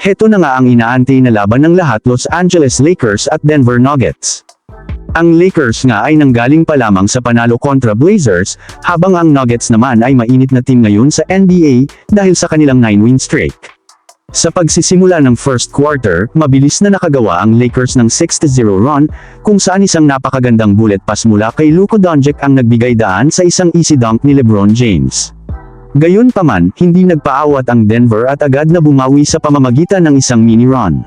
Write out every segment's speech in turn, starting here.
Heto na nga ang inaantay na laban ng lahat Los Angeles Lakers at Denver Nuggets. Ang Lakers nga ay nanggaling pa lamang sa panalo kontra Blazers, habang ang Nuggets naman ay mainit na team ngayon sa NBA dahil sa kanilang 9-win streak. Sa pagsisimula ng first quarter, mabilis na nakagawa ang Lakers ng 6-0 run, kung saan isang napakagandang bullet pass mula kay Luka Doncic ang nagbigay daan sa isang easy dunk ni LeBron James. Gayunpaman, hindi nagpaawat ang Denver at agad na bumawi sa pamamagitan ng isang mini run.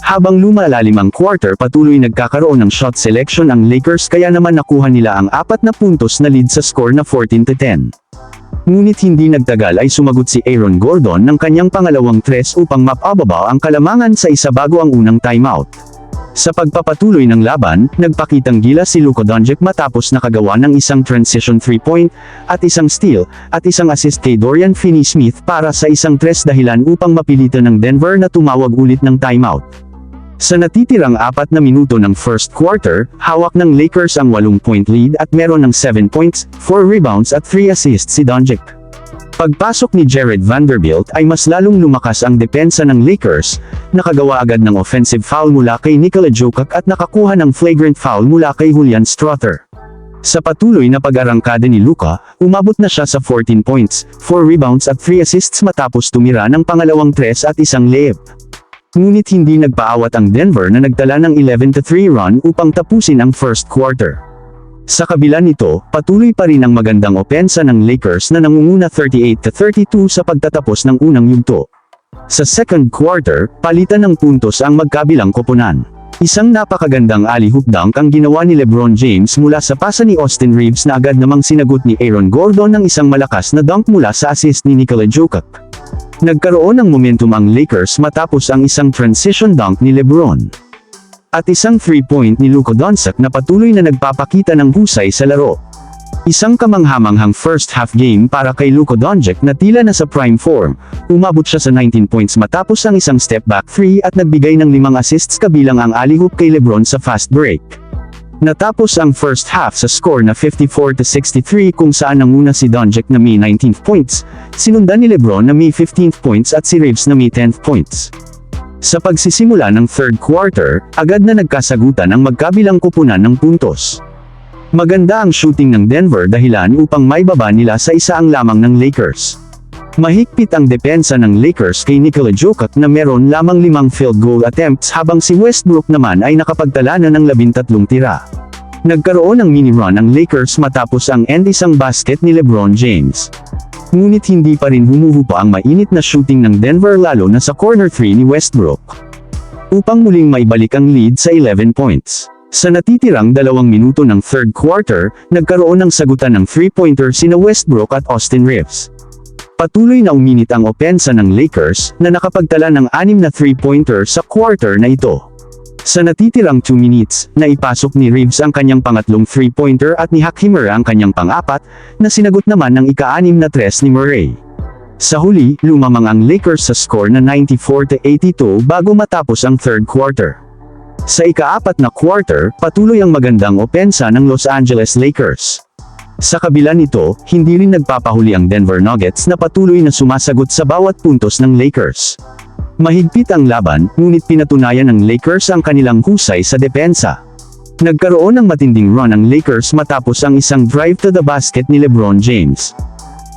Habang lumalalim ang quarter patuloy nagkakaroon ng shot selection ang Lakers kaya naman nakuha nila ang apat na puntos na lead sa score na 14-10. Ngunit hindi nagtagal ay sumagot si Aaron Gordon ng kanyang pangalawang tres upang mapababa ang kalamangan sa isa bago ang unang timeout. Sa pagpapatuloy ng laban, nagpakitang gila si Luka Doncic matapos nakagawa ng isang transition 3-point, at isang steal, at isang assist kay Dorian Finney-Smith para sa isang tres dahilan upang mapilitan ng Denver na tumawag ulit ng timeout. Sa natitirang apat na minuto ng first quarter, hawak ng Lakers ang 8-point lead at meron ng 7 points, 4 rebounds at 3 assists si Doncic. Pagpasok ni Jared Vanderbilt ay mas lalong lumakas ang depensa ng Lakers, nakagawa agad ng offensive foul mula kay Nikola Jokic at nakakuha ng flagrant foul mula kay Julian Strother. Sa patuloy na pag-arangkada ni Luka, umabot na siya sa 14 points, 4 rebounds at 3 assists matapos tumira ng pangalawang tres at isang layup. Ngunit hindi nagpaawat ang Denver na nagtala ng 11-3 run upang tapusin ang first quarter. Sa kabila nito, patuloy pa rin ang magandang opensa ng Lakers na nangunguna 38-32 sa pagtatapos ng unang yugto. Sa second quarter, palitan ng puntos ang magkabilang koponan. Isang napakagandang alley-hoop dunk ang ginawa ni LeBron James mula sa pasa ni Austin Reeves na agad namang sinagot ni Aaron Gordon ng isang malakas na dunk mula sa assist ni Nikola Jokic. Nagkaroon ng momentum ang Lakers matapos ang isang transition dunk ni LeBron. At isang 3-point ni Luka Doncic na patuloy na nagpapakita ng husay sa laro. Isang kamanghamanghang first half game para kay Luka Doncic na tila na sa prime form. Umabot siya sa 19 points matapos ang isang step back 3 at nagbigay ng limang assists kabilang ang alley-hoop kay LeBron sa fast break. Natapos ang first half sa score na 54-63 kung saan nanguna si Doncic na may 19 points, sinundan ni LeBron na may 15 points at si Reeves na may 10 points. Sa pagsisimula ng third quarter, agad na nagkasagutan ang magkabilang kupunan ng puntos. Maganda ang shooting ng Denver dahilan upang may baba nila sa isa ang lamang ng Lakers. Mahigpit ang depensa ng Lakers kay Nikola Jokic na meron lamang limang field goal attempts habang si Westbrook naman ay nakapagtala na ng 13 tira. Nagkaroon ng mini run ang Lakers matapos ang end isang basket ni LeBron James. Ngunit hindi pa rin humuhupa ang mainit na shooting ng Denver lalo na sa corner 3 ni Westbrook. Upang muling maibalik ang lead sa 11 points. Sa natitirang dalawang minuto ng third quarter, nagkaroon ng sagutan ng 3-pointer sina Westbrook at Austin Reeves. Patuloy na uminit ang opensa ng Lakers, na nakapagtala ng anim na 3-pointer sa quarter na ito. Sa natitirang 2 minutes, naipasok ni Reeves ang kanyang pangatlong 3-pointer at ni Hakimer ang kanyang pang-apat, na sinagot naman ng ika-anim na tres ni Murray. Sa huli, lumamang ang Lakers sa score na 94-82 bago matapos ang third quarter. Sa ikaapat na quarter, patuloy ang magandang opensa ng Los Angeles Lakers. Sa kabila nito, hindi rin nagpapahuli ang Denver Nuggets na patuloy na sumasagot sa bawat puntos ng Lakers. Mahigpit ang laban, ngunit pinatunayan ng Lakers ang kanilang husay sa depensa. Nagkaroon ng matinding run ang Lakers matapos ang isang drive to the basket ni LeBron James.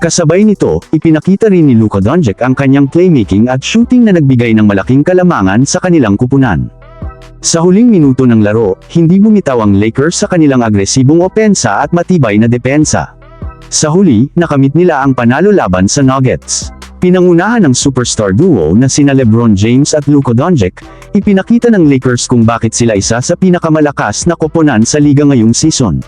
Kasabay nito, ipinakita rin ni Luka Doncic ang kanyang playmaking at shooting na nagbigay ng malaking kalamangan sa kanilang kupunan. Sa huling minuto ng laro, hindi bumitaw ang Lakers sa kanilang agresibong opensa at matibay na depensa. Sa huli, nakamit nila ang panalo laban sa Nuggets. Pinangunahan ng superstar duo na sina LeBron James at Luka Doncic, ipinakita ng Lakers kung bakit sila isa sa pinakamalakas na koponan sa liga ngayong season.